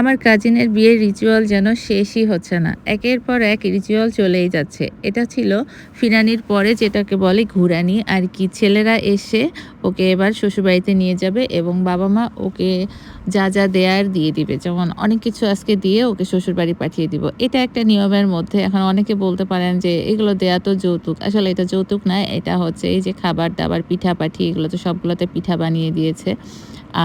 আমার কাজিনের বিয়ের রিচুয়াল যেন শেষই হচ্ছে না। একের পর এক রিচুয়াল চলেই যাচ্ছে। এটা ছিল ফিরানির পরে যেটাকে বলে ঘুরানি। আর কি ছেলেরা এসে ওকে এবার শ্বশুরবাড়িতে নিয়ে যাবে এবং বাবা মা ওকে যা যা দেয়ার দিয়ে দিবে। যেমন অনেক কিছু আজকে দিয়ে ওকে শ্বশুরবাড়ি পাঠিয়ে দিব। এটা একটা নিয়মের মধ্যে। এখন অনেকে বলতে পারেন যে, এগুলো দেয়া তো যৌতুক। আসলে এটা যৌতুক নয় এটা হচ্ছে এই যে খাবার দাবার, পিঠা পাঠি, এগুলো তো সবগুলোতে পিঠা বানিয়ে দিয়েছে।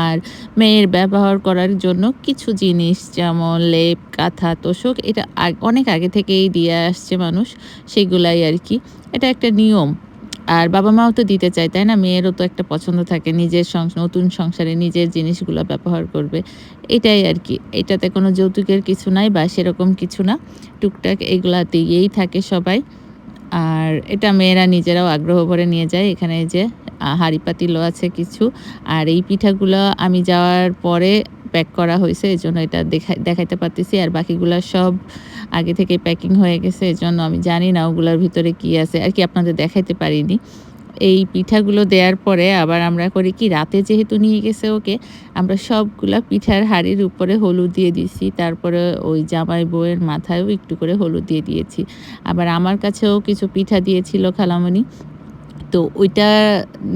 আর মেয়ের ব্যবহার করার জন্য কিছু জিনিস যেমন লেপ, কাঁথা, তোষক, এটা অনেক আগে থেকেই দিয়ে আসছে মানুষ সেগুলাই আর কি। এটা একটা নিয়ম। আর বাবা মাও তো দিতে চায়, তাই না? মেয়েরও তো একটা পছন্দ থাকে নিজের নতুন সংসারে নিজের জিনিসগুলো ব্যবহার করবে। এটাই আর কি। এটাতে কোনো যৌতুকের কিছু নাই বা সেরকম কিছু না। টুকটাক এগুলা দিয়েই থাকে সবাই। আর এটা মেয়েরা নিজেরাও আগ্রহ ভরে নিয়ে যায়। এখানে যে হাঁড়ি পাতিলও আছে কিছু। আর এই পিঠাগুলো আমি যাওয়ার পরে প্যাক করা হয়েছে এই জন্য এটা দেখা দেখাইতে পারতেছি। আর বাকিগুলো সব আগে থেকে প্যাকিং হয়ে গেছে এই জন্য আমি জানি না ওগুলোর ভিতরে কি আছে। আর কি আপনাদের দেখাইতে পারিনি। এই পিঠাগুলো দেওয়ার পরে আবার আমরা করি কি, রাতে যেহেতু নিয়ে গেছে ওকে, আমরা সবগুলা পিঠার হাড়ির উপরে হলুদ দিয়ে দিছি তারপরে ওই জামাই বউয়ের মাথায়ও একটু করে হলুদ দিয়ে দিয়েছি। আবার আমার কাছেও কিছু পিঠা দিয়েছিল খালামণি তো ওইটা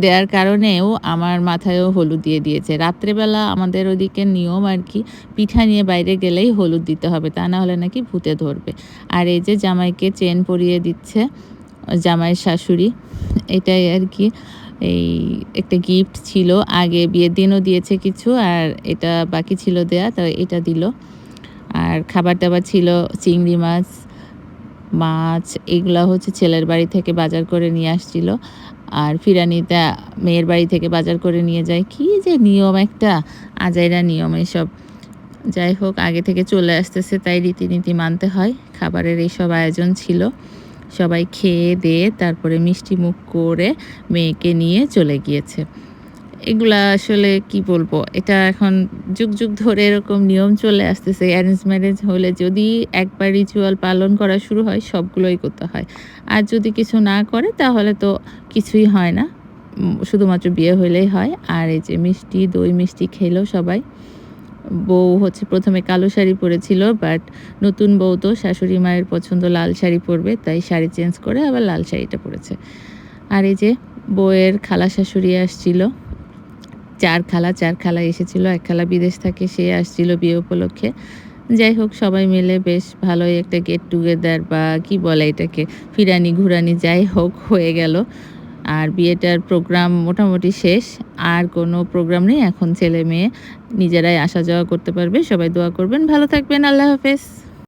দেওয়ার কারণেও আমার মাথায়ও হলুদ দিয়ে দিয়েছে। রাত্রেবেলা আমাদের ওদিকে নিয়ম আর কি, পিঠা নিয়ে বাইরে গেলেই হলুদ দিতে হবে, তা না হলে নাকি ভূতে ধরবে। আর এই যে জামাইকে চেন পরিয়ে দিচ্ছে জামাইয়ের শাশুড়ি, এটাই আর কি, এই একটা গিফট ছিল। আগে বিয়ের দিনও দিয়েছে কিছু আর এটা বাকি ছিল দেয়া, তো এটা দিল। আর খাবার দাবার ছিল, চিংড়ি মাছ মাছ, এগুলা হচ্ছে ছেলের বাড়ি থেকে বাজার করে নিয়ে আসছিল। আর মেয়ের বাড়ি থেকে বাজার করে নিয়ে যায়। কি যে নিয়ম একটা, আজাইরা নিয়ম এসব। যাই হোক, আগে থেকে চলে আসতেছে, তাই রীতিনীতি মানতে হয়। খাবারের এইসব আয়োজন ছিল। সবাই খেয়ে দিয়ে তারপরে মিষ্টি মুখ করে মেয়েকে নিয়ে চলে গিয়েছে। এগুলা আসলে কি বলব? এটা এখন যুগ যুগ ধরে এরকম নিয়ম চলে আসতেছে। অ্যারেঞ্জ ম্যারেজ হলে যদি একবার রিচুয়াল পালন করা শুরু হয়, সবগুলোই করতে হয়। আর যদি কিছু না করে, তাহলে তো কিছুই হয় না। শুধুমাত্র বিয়ে হলেই হয়। আর এই যে মিষ্টি, দই মিষ্টি খেলো সবাই। বউ হচ্ছে প্রথমে কালো শাড়ি পরেছিল বাট নতুন বউ তো শাশুড়ি মায়ের পছন্দ লাল শাড়ি পরবে, তাই শাড়ি চেঞ্জ করে আবার লাল শাড়িটা পরেছে। আর এই যে বউয়ের খালা শাশুড়ি আসছিল। চার খালা চার খালা এসেছিল, এক খালা বিদেশ থাকে, সে আসছিল বিয়ে উপলক্ষে। যাই হোক, সবাই মিলে বেশ ভালোই একটা গেট টুগেদার বা কি বলে এটাকে, ফিরানি ঘুরানি যাই হোক হয়ে গেল। আর বিয়েটার প্রোগ্রাম মোটামুটি শেষ, আর কোনো প্রোগ্রাম নেই। এখন ছেলে মেয়ে, নিজেরাই আসা যাওয়া করতে পারবে, সবাই দোয়া করবেন। ভালো থাকবেন, আল্লাহ হাফেজ।